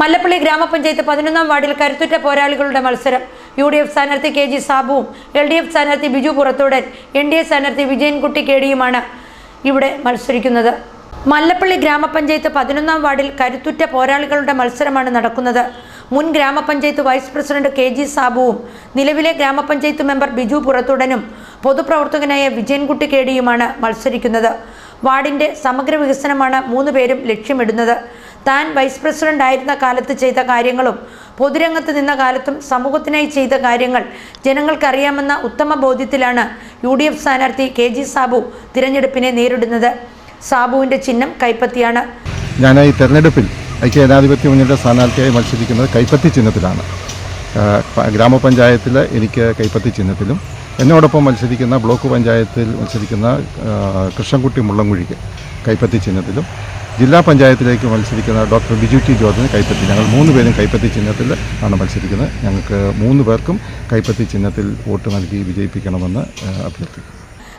മല്ലപ്പള്ളി ഗ്രാമപഞ്ചായത്ത് പതിനൊന്നാം വാർഡിൽ കരുത്തുറ്റ പോരാളികളുടെ മത്സരം. യു ഡി എഫ് സ്ഥാനാർത്ഥി കെ ജി സാബുവും എൽ ഡി എഫ് സ്ഥാനാർത്ഥി Biju Purathodan N D A സ്ഥാനാർത്ഥി വിജയൻകുട്ടി കേടിയുമാണ് ഇവിടെ മത്സരിക്കുന്നത്. മല്ലപ്പള്ളി ഗ്രാമപഞ്ചായത്ത് പതിനൊന്നാം വാർഡിൽ കരുത്തുറ്റ പോരാളികളുടെ മത്സരമാണ് നടക്കുന്നത്. മുൻ ഗ്രാമപഞ്ചായത്ത് വൈസ് പ്രസിഡന്റ് കെ ജി സാബുവും നിലവിലെ ഗ്രാമപഞ്ചായത്ത് മെമ്പർ ബിജു പുറത്തുടനും പൊതുപ്രവർത്തകനായ വിജയൻകുട്ടി കേടിയുമാണ് മത്സരിക്കുന്നത്. വാർഡിന്റെ സമഗ്ര വികസനമാണ് മൂന്ന് പേരും ലക്ഷ്യമിടുന്നത്. താൻ വൈസ് പ്രസിഡന്റ് ആയിരുന്ന കാലത്ത് ചെയ്ത കാര്യങ്ങളും പൊതുരംഗത്ത് നിന്ന കാലത്തും സമൂഹത്തിനായി ചെയ്ത കാര്യങ്ങൾ ജനങ്ങൾക്കറിയാമെന്ന ഉത്തമ ബോധ്യത്തിലാണ് യു ഡി എഫ് സ്ഥാനാർത്ഥി കെ ജി സാബു തിരഞ്ഞെടുപ്പിനെ നേരിടുന്നത്. സാബുവിന്റെ ചിഹ്നം കൈപ്പത്തിയാണ്. ഞാൻ ഈ തെരഞ്ഞെടുപ്പിൽ ഐക്യ ജനാധിപത്യ മുന്നണിയുടെ സ്ഥാനാർത്ഥിയായി മത്സരിക്കുന്നത് കൈപ്പത്തി ചിഹ്നത്തിലാണ്. ഗ്രാമപഞ്ചായത്തിൽ എനിക്ക് കൈപ്പത്തി ചിഹ്നത്തിലും എന്നോടൊപ്പം മത്സരിക്കുന്ന ബ്ലോക്ക് പഞ്ചായത്തിൽ മത്സരിക്കുന്ന കൃഷ്ണൻകുട്ടി മുള്ളൻകുഴിക്ക് കൈപ്പത്തി ചിഹ്നത്തിലും ജില്ലാ പഞ്ചായത്തിലേക്ക് മത്സരിക്കുന്ന ഡോക്ടർ ബിജു ടി ജോർജിന് കൈപ്പത്തി. ഞങ്ങൾ മൂന്ന് പേരും കൈപ്പത്തി ചിഹ്നത്തിൽ ആണ് മത്സരിക്കുന്നത്. ഞങ്ങൾക്ക് മൂന്ന് പേർക്കും കൈപ്പത്തി ചിഹ്നത്തിൽ വോട്ട് നൽകി വിജയിപ്പിക്കണമെന്ന് അഭ്യർത്ഥിക്കുന്നു.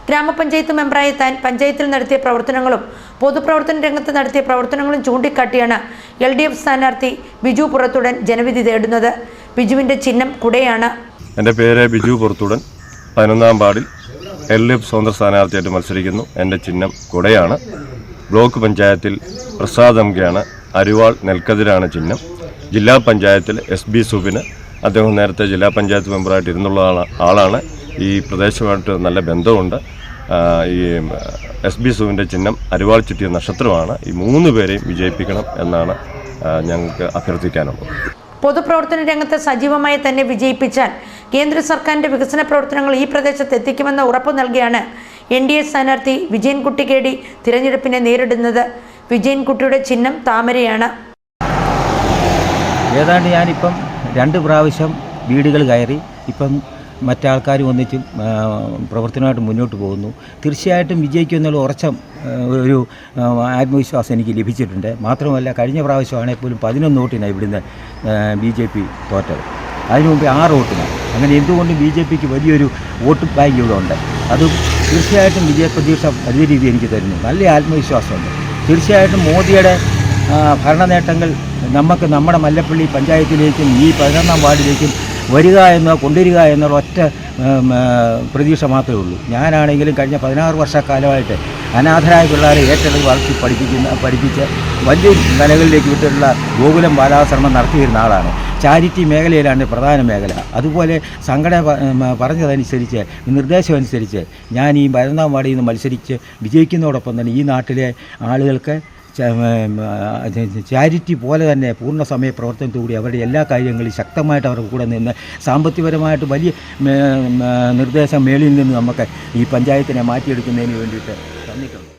ഗ്രാമപഞ്ചായത്ത് മെമ്പറായി താൻ പഞ്ചായത്തിൽ നടത്തിയ പ്രവർത്തനങ്ങളും പൊതുപ്രവർത്തന രംഗത്ത് നടത്തിയ പ്രവർത്തനങ്ങളും ചൂണ്ടിക്കാട്ടിയാണ് എൽ ഡി എഫ് സ്ഥാനാർത്ഥി ബിജു പുറത്തുടൻ ജനവിധി തേടുന്നത്. ബിജുവിന്റെ ചിഹ്നം കുടയാണ്. എന്റെ പേര് ബിജു പുറത്തുടൻ. പതിനൊന്നാം പാടിൽ എൽ ഡി എഫ് സ്വതന്ത്ര സ്ഥാനാർത്ഥിയായിട്ട് മത്സരിക്കുന്നു. എന്റെ ചിഹ്നം കുടയാണ്. ബ്ലോക്ക് പഞ്ചായത്തിൽ പ്രസാദ് എംകെയാണ് അരിവാൾ നെൽക്കതിരാണ് ചിഹ്നം. ജില്ലാ പഞ്ചായത്തിൽ എസ് ബി സുബിന് അദ്ദേഹം നേരത്തെ ജില്ലാ പഞ്ചായത്ത് മെമ്പറായിട്ട് ഇരുന്നുള്ള ആളാണ്. ഈ പ്രദേശമായിട്ട് നല്ല ബന്ധമുണ്ട്. ഈ എസ് ബി സുവിന്റെ ചിഹ്നം അരിവാൾ ചുറ്റിയ നക്ഷത്രമാണ്. ഈ മൂന്ന് പേരെയും വിജയിപ്പിക്കണം എന്നാണ് ഞങ്ങൾക്ക് അഭ്യർത്ഥിക്കാനുള്ളത്. പൊതുപ്രവർത്തന രംഗത്ത് സജീവമായി തന്നെ വിജയിപ്പിച്ചാൽ കേന്ദ്ര സർക്കാരിന്റെ വികസന പ്രവർത്തനങ്ങൾ ഈ പ്രദേശത്ത് എത്തിക്കുമെന്ന ഉറപ്പ് നൽകിയാണ് എൻ ഡി എ സ്ഥാനാർത്ഥി വിജയൻകുട്ടി കേടി തിരഞ്ഞെടുപ്പിനെ നേരിടുന്നത് വിജയൻകുട്ടിയുടെ ചിഹ്നം താമരയാണ്. ഏതാണ്ട് ഞാനിപ്പം രണ്ട് പ്രാവശ്യം വീടുകൾ കയറി ഇപ്പം മറ്റാൾക്കാരും ഒന്നിച്ച് പ്രവർത്തനമായിട്ട് മുന്നോട്ട് പോകുന്നു. തീർച്ചയായിട്ടും വിജയിക്കുമെന്നുള്ള ഉറച്ച ഒരു ആത്മവിശ്വാസം എനിക്ക് ലഭിച്ചിട്ടുണ്ട്. മാത്രമല്ല കഴിഞ്ഞ പ്രാവശ്യമാണെങ്കിൽ പോലും പതിനൊന്ന് വോട്ടിനാണ് ഇവിടുന്ന് ബി ജെ പി തോറ്റത്. അതിനു മുമ്പ് ആറ് വോട്ടിനാണ് അങ്ങനെ എന്തുകൊണ്ടും ബി ജെ പിക്ക് വലിയൊരു വോട്ട് ബാങ്ക് ഇവിടെ ഉണ്ട്. അത് തീർച്ചയായിട്ടും വിജയപ്രതീക്ഷ വലിയ രീതിയിൽ എനിക്ക് തരുന്നു. നല്ല ആത്മവിശ്വാസമുണ്ട്. തീർച്ചയായിട്ടും മോദിയുടെ ഭരണ നേട്ടങ്ങൾ നമുക്ക് നമ്മുടെ മല്ലപ്പള്ളി പഞ്ചായത്തിലേക്കും ഈ പതിനൊന്നാം വാർഡിലേക്കും വരിക എന്നോ കൊണ്ടുവരിക എന്നുള്ള ഒറ്റ പ്രതീക്ഷ മാത്രമേ ഉള്ളൂ. ഞാനാണെങ്കിലും കഴിഞ്ഞ പതിനാറ് വർഷക്കാലമായിട്ട് അനാഥരായ പിള്ളേരെ ഏറ്റെടുത്ത് വളർത്തി പഠിപ്പിക്കുന്ന പഠിപ്പിച്ച് വലിയ നിലകളിലേക്ക് വിട്ടിട്ടുള്ള ഗോകുലം ബാലാശ്രമം നടത്തിയിരുന്ന ആളാണ്. ചാരിറ്റി മേഖലയിലാണ് പ്രധാന മേഖല. അതുപോലെ സംഘടന പറഞ്ഞതനുസരിച്ച് നിർദ്ദേശം അനുസരിച്ച് ഞാൻ ഈ പതിനൊന്നാം വാർഡിൽ നിന്ന് മത്സരിച്ച് വിജയിക്കുന്നതോടൊപ്പം തന്നെ ഈ നാട്ടിലെ ആളുകൾക്ക് ചാരിറ്റി പോലെ തന്നെ പൂർണ സമയ പ്രവർത്തനത്തോടുകൂടി അവരുടെ എല്ലാ കാര്യങ്ങളും ശക്തമായിട്ട് അവരുടെ കൂടെ നിന്ന് സാമ്പത്തികപരമായിട്ട് വലിയ നിർദ്ദേശം മേളിൽ നിന്ന് നമുക്ക് ഈ പഞ്ചായത്തിനെ മാറ്റിയെടുക്കുന്നതിന് വേണ്ടിയിട്ട് തന്നിട്ടുണ്ട്